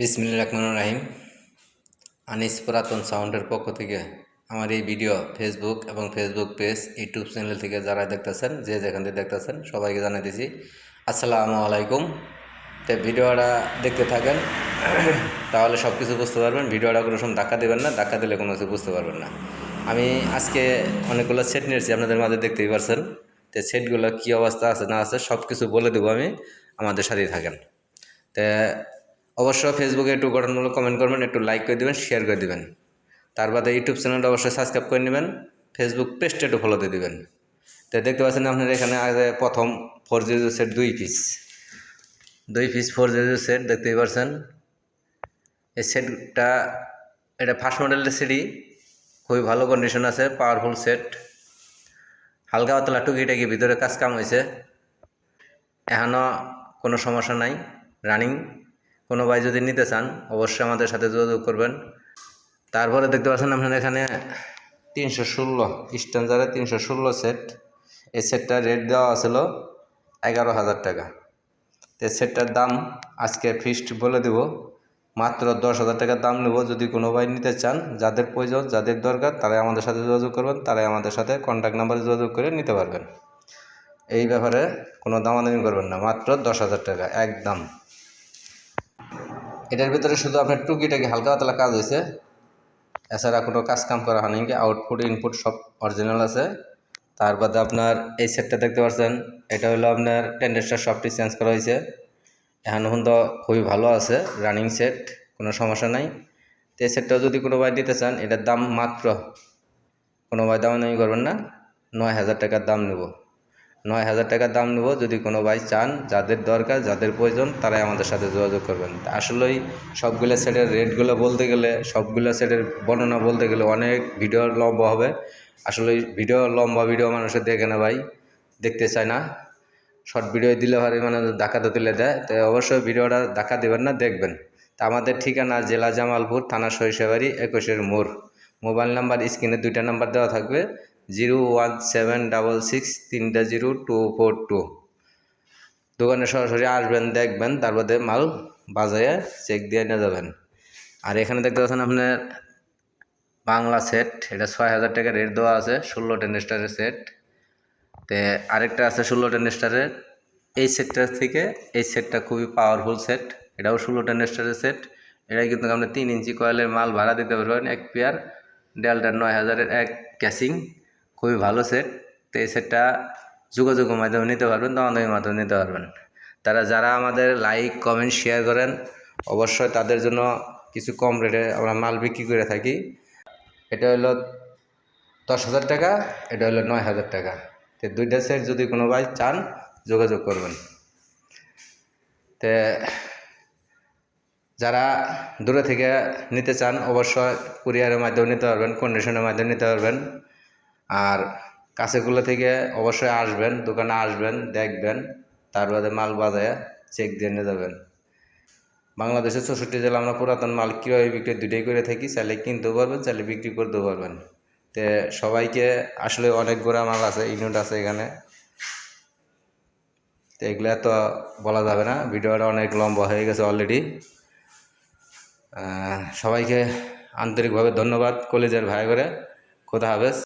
বিসমিল্লা রহমান রাহিম। আনিস পুরাতন সাউন্ডের পক্ষ থেকে আমার এই ভিডিও ফেসবুক এবং ফেসবুক পেজ ইউটিউব চ্যানেল থেকে যারা দেখতেছেন, যে যেখান থেকে দেখতেছেন, সবাইকে জানাই দিছি। আসসালামু আলাইকুম। তো ভিডিওটা দেখতে থাকেন, তাহলে সব কিছু বুঝতে পারবেন। ভিডিওটা কোনো সময় ধাক্কা দেবেন না, ধাক্কা দিলে কোনো কিছু বুঝতে পারবেন না। আমি আজকে অনেকগুলো সেট নিয়েছি, আপনাদের মাঝে দেখতেই পারছেন। তো সেটগুলো কী অবস্থা আছে, না আছে সব কিছু বলে দেবো আমি। আমাদের সাথেই থাকেন। তো অবশ্যই ফেসবুকে একটু গঠনমূলক কমেন্ট করবেন, একটু লাইক করে দেবেন শেয়ার করে দেবেন। তার বাদে ইউটিউব চ্যানেলটা অবশ্যই সাবস্ক্রাইব করে নেবেন ফেসবুক পেজটা একটু ফলো দিয়ে দেবেন। তো দেখতে পাচ্ছেন আপনার এখানে আগে প্রথম ফোর জিরো সেট দুই পিস দুই পিস ফোর জিরো সেট দেখতেই পাচ্ছেন এই সেটটা এটা ফার্স্ট মডেলের সেটই খুবই ভালো কন্ডিশন আছে পাওয়ারফুল সেট হালকা পাতলা টুকিটাকি ভিতরে কাজ কাম হয়েছে। এখনও কোনো সমস্যা নাই রানিং কোনো ভাই যদি নিতে চান, অবশ্যই আমাদের সাথে যোগাযোগ করবেন। তারপরে দেখতে পাচ্ছেন আপনার এখানে তিনশো ষোলো স্ট্যান্ডারে তিনশো ষোলো সেট এই সেটটার রেট দেওয়া ছিল এগারো হাজার টাকা। তো সেটটার দাম আজকে ফিক্সড বলে দেব। মাত্র দশ হাজার টাকার দাম নেব। যদি কোনো ভাই নিতে চান, যাদের প্রয়োজন, যাদের দরকার, তারাই আমাদের সাথে যোগাযোগ করবেন, তারাই আমাদের সাথে কন্ট্যাক্ট নাম্বারে যোগাযোগ করে নিতে পারবেন। এই ব্যাপারে কোনো দামাদামি করবেন না। মাত্র দশ হাজার টাকা, একদম। এটার ভিতরে শুধু আপনার টুকিটাকি হালকা পাতলা কাজ হয়েছে এছাড়া কোনো কাজ কাম করা হয়নি কি আউটপুট ইনপুট সব অরিজিনাল আছে। তার বাদে আপনার এই সেটটা দেখতে পাচ্ছেন এটা হলো আপনার টেন্ডেস্টার সবটি চেঞ্জ করা হয়েছে এখন তো খুবই ভালো আছে রানিং সেট কোনো সমস্যা নাই। তো এই সেটটাও যদি কোনো ভাই নিতে চান, এটার দাম মাত্র, কোনো ভাই দামাদামি করবেন না, নয় হাজার টাকার দাম নেব। নয় হাজার টাকার দাম নেব, যদি কোনো ভাই চান, যাদের দরকার, যাদের প্রয়োজন, তারাই আমাদের সাথে যোগাযোগ করবেন। আসলেই সবগুলো সেটের রেটগুলো বলতে গেলে, সবগুলো সেটের বর্ণনা বলতে গেলে অনেক ভিডিও লম্বা হবে। আসলে ভিডিও লম্বা ভিডিও মানুষের দেখে না ভাই, দেখতে চায় না। শর্ট ভিডিও দিলে ভাই মানে ডাকাতে তুলে দেয়। তো অবশ্যই ভিডিওটা দেখা দেবেন না, দেখবেন। তা আমাদের ঠিকানা জেলা জামালপুর, থানা সরিষাবাড়ি, একুশের মোড়। মোবাইল নাম্বার, স্ক্রিনে দুইটা নাম্বার দেওয়া থাকবে। Zero one seven double six তিনটা জিরো টু ফোর টু। দোকানে সরাসরি আসবেন, দেখবেন, তারপরে মাল বাজারে চেক দিয়ে নিয়ে যাবেন। আর এখানে দেখতে পাচ্ছেন আপনার বাংলা সেট এটা ছয় হাজার টাকা রেট দেওয়া আছে, ষোলো টেন স্টারের সেট তে আরেকটা আছে ষোলো টেন স্টারের এই সেটটার থেকে এই সেটটা খুবই পাওয়ারফুল সেট এটাও ষোলো টেন স্টারের সেট এটাই কিন্তু আপনি তিন ইঞ্চি কয়েলের মাল ভাড়া দিতে পারবেন, এক পেয়ার ডেলটার নয় হাজারের এক ক্যাসিং খুবই ভালো সেট তো এই সেটটা যোগাযোগের মাধ্যমে নিতে পারবেন, দামাদামির মাধ্যমে নিতে পারবেন। তারা যারা আমাদের লাইক কমেন্ট শেয়ার করেন, অবশ্যই তাদের জন্য কিছু কম রেটে আমরা মাল বিক্রি করে থাকি। এটা হলো দশ হাজার টাকা, এটা হলো নয় হাজার টাকা। তো দুইটা সেট যদি কোনো ভাই চান, যোগাযোগ করবেন। তে যারা দূরে থেকে নিতে চান, অবশ্যই কুরিয়ারের মাধ্যমে নিতে পারবেন কন্ডিশনের মাধ্যমে নিতে পারবেন। আর কাছেগুলো থেকে অবশ্যই আসবেন, দোকানে আসবেন, দেখবেন তারপরে মাল বাজায় চেক দিয়ে নিয়ে যাবেন। বাংলাদেশের চৌষট্টি জেলা আমরা পুরাতন মাল কীভাবে বিক্রি দুইটাই করে থাকি, চাইলে কিনতেও পারবেন, চাইলে বিক্রি করতেও পারবেন। তো সবাইকে আসলে অনেক গোড়া মাল আছে ইউনিট আছে এখানে। তো এগুলো তো বলা যাবে না, ভিডিওটা অনেক লম্বা হয়ে গেছে অলরেডি সবাইকে আন্তরিকভাবে ধন্যবাদ, কলেজের ভাই করে, খোদা হাফেজ।